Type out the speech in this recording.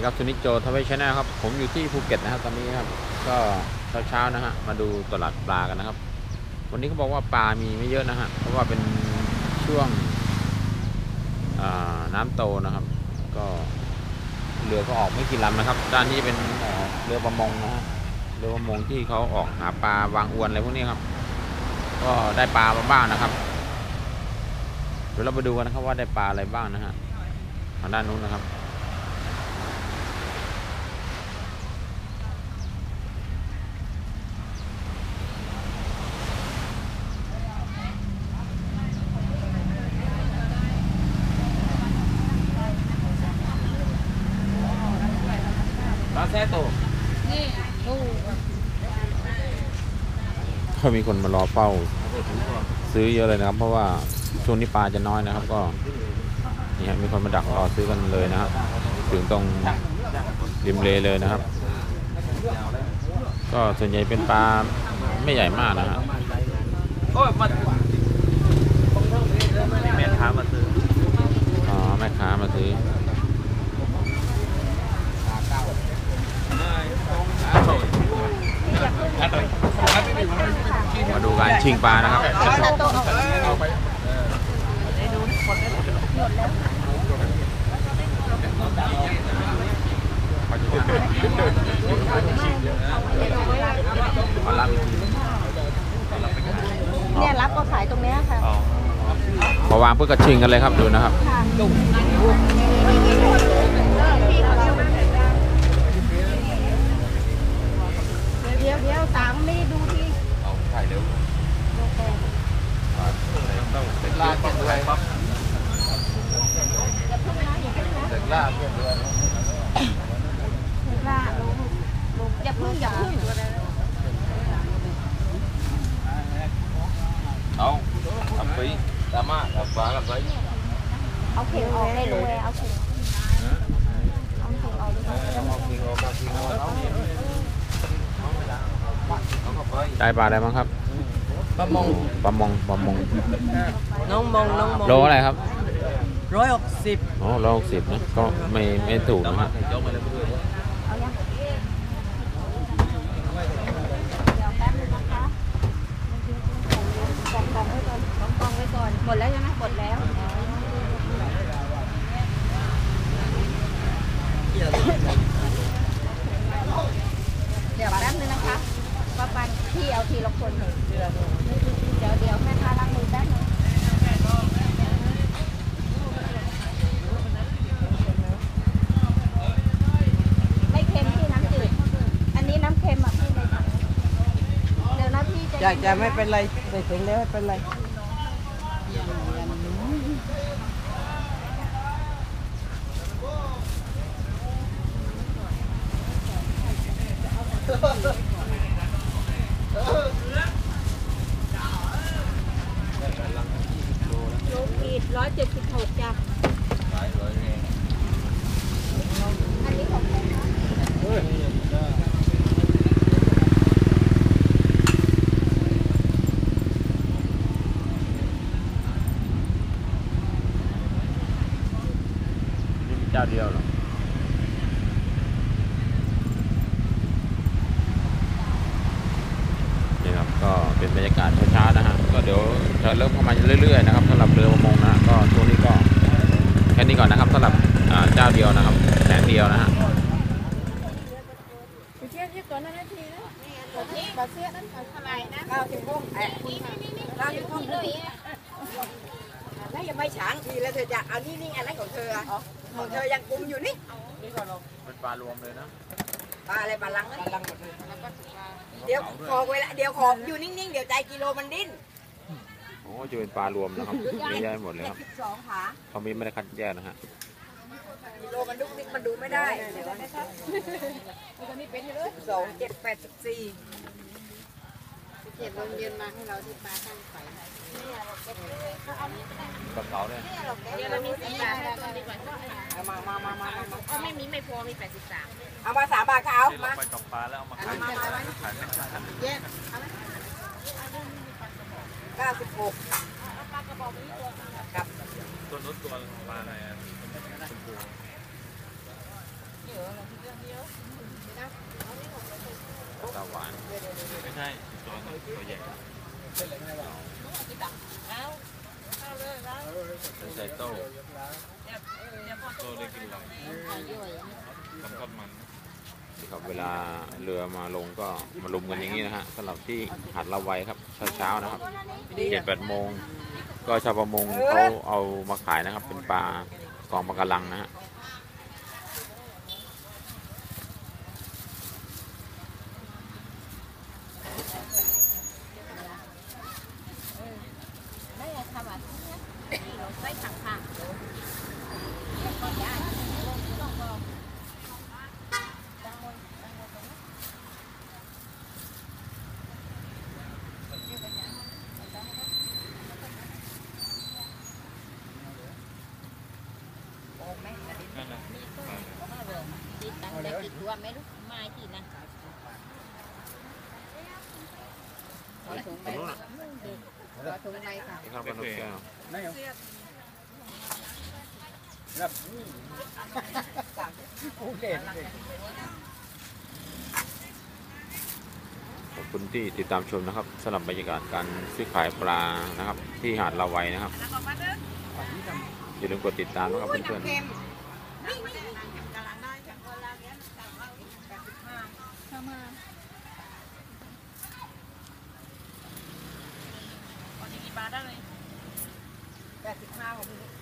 นี่ครับสุนิจโจทวีชแนลครับ ผมอยู่ที่ภูเก็ตนะครับตอนนี้ครับ ก็เช้าๆนะฮะ มาดูตลาดปลากันนะครับ วันนี้เขาบอกว่าปลามีไม่เยอะนะฮะ เพราะว่าเป็นช่วงน้ำโตนะครับ ก็เรือก็ออกไม่กี่ลำนะครับ ด้านนี้เป็นเอ่อเรือประมงนะฮะ เรือประมงที่เขาออกหาปลาวางอวนอะไรพวกนี้ครับ ก็ได้ปลามาบ้างนะครับ เดี๋ยวเราไปดูกันนะครับว่าได้ปลาอะไรบ้างนะฮะทางด้านนู้นนะครับ แซ่โตนี่ตู้ก็มีคนมารอเฝ้า ซื้อเยอะเลยนะครับ เพราะว่าช่วงนี้ปลาจะน้อยนะครับ ก็นี่ฮะมีคนมาดักรอซื้อกันเลยนะครับถึงตรงริมเลเลยนะครับ ก็ส่วนใหญ่เป็นปลาไม่ใหญ่มากนะฮะโอ้ยมันมีแม่ค้ามาซื้ออ๋อแม่ค้ามาซื้อ มาดูการชิงปลานะครับเอาลำอีกทีเนี่ยรับก็ขายตรงเนี้ยค่ะพอวางเพื่อก็ชิงกันเลยครับดูนะครับ เดี๋ยวเดี๋ยวตามไม่ได้ดูที่ เอาถ่ายเร็ว โอเค ต้องเด็กลาเก็บด้วยปั๊บเด็กลาเก็บด้วย ว่าลงลงอย่าพึ่งอย่าพึ่ง เอาทำปีดราม่ากับฟ้ากับไซ เอาเข็มออกได้รู้เลยเอาเข็มเอาเข็มออกดีกว่าเอาคิงเอาเอาคิงเอาเอาเอาเข้าไปได้ปลาอะไรบ้างครับประมงปลามงปลามงน้องมงน้องมงโลอะไรครับร้อยหกสิบอ๋อโลหกสิบนะก็ไม่ไม่ถูกดรานะม่าฮะให้ยกมาเลยเพื่อนเอายังเดี๋ยวแป๊บนึงนะคะกองกองไว้ก่อนกองกองไว้ก่อนหมดแล้วใช่ไหมหมดแล้ว เดี๋ยวแป๊บนึงนะคะป้าปันพี่เอาทีละ คนหนึ่งเดี๋ยวเดี๋ยวแม่ค้าล้างมือแป๊บนึงไม่เค็มที่น้ำจืด อันนี้น้ำเค็มอะพี่ในถังเดี๋ยวนะพี่จะ อยากจะไม่เป็นไรใส่ถุงแล้วไม่เป็นไร โลขีด ร้อยเจ็ดสิบหกจ้ะอันนี้ของใครคะ นี่มีเจ้าเดียวเหรอนี่ครับ ก็ เป็นบรรยากาศเช้าๆนะฮะก็เดี๋ยวจะเริ่มเข้ามาเรื่อยๆนะครับสำหรับเรือประมงนะฮะก็ช่วงนี้ก็แค่นี้ก่อนนะครับสำหรับอ่าเจ้าเดียวนะครับแสนเดียวนะฮะไปเทียบที่ก่อนนาทีนะปลาเสี้ยนั้นเท่าไหร่นะข้าวถึงพวกแอะข้าวถึงพวกแล้วยังไม่ฉางทีแล้วเธอจะเอานี่นี่อันนั้นของเธอของเธอยังกุมอยู่นี่เป็นปลารวมเลยนะ ปลาอะไรปลาลังปลาลังหมดเลยเดี๋ยวขอเวลาเดี๋ยวขออยู่นิ่งๆ เดี๋ยวใจกิโลมันดิ้นโอ้จะเป็นปลารวมนะครับมีได้หมดเลยครับสองขาเขามีไม่ได้คัดแยกนะฮะกิโลมันดุกดิกมันดูไม่ได้สองเจ็ดแปดสิบสี่ เจ็ดโมงเย็นมาให้เราที่ปลาตั้งไฟกับเขาเนี่ยเดี๋ยวเรามีสิบบาทให้ตัวดีกว่าเอามามามามามามาก็ไม่มีไม่พอมีแปดสิบสามเอามาสามบาทก็เอามาไปกับปลาแล้วเอามาขายมามามาขายไม่ขายแยกเอาไหมเก้าสิบหกปลากระบอกนี้ตัวครับตัวนู้นตัวปลาอะไรอะชมพูตาหวานไม่ใช่ ตัวตัวใหญ่ใส่โต้โต้ได้กินหลังกำกับมันครับเวลาเรือมาลงก็มาลุมกันอย่างนี้นะฮะสำหรับที่หาดละไวครับเช้าๆนะครับเจ็ดแปดโมงก็ชาวประมงเขาเอามาขายนะครับ เป็นปลากองปลากระลังนะฮะ ได้ไงทำอะนี่เราใส่ถังถังแล้วก็ย้ายลงลงลงตั้งบนตั้งบนตรงนี้โอ้แม่กระดิ่ง นั่นแหละ มีตู้ก็มาเบิ่งติดตั้งได้กี่ตัวไม่รู้ไม้กี่นะขอ ถุงใบขอถุงใบค่ะนี่ครับปลาหนุกแก้วขอบคุณที่ติดตามชมนะครับสำหรับบรรยากาศการซื้อขายปลานะครับ ที่หาดละไวนะครับอย่าลืมกดติดตามนะครับเพื่อนๆ แปดสิบห้าของพี่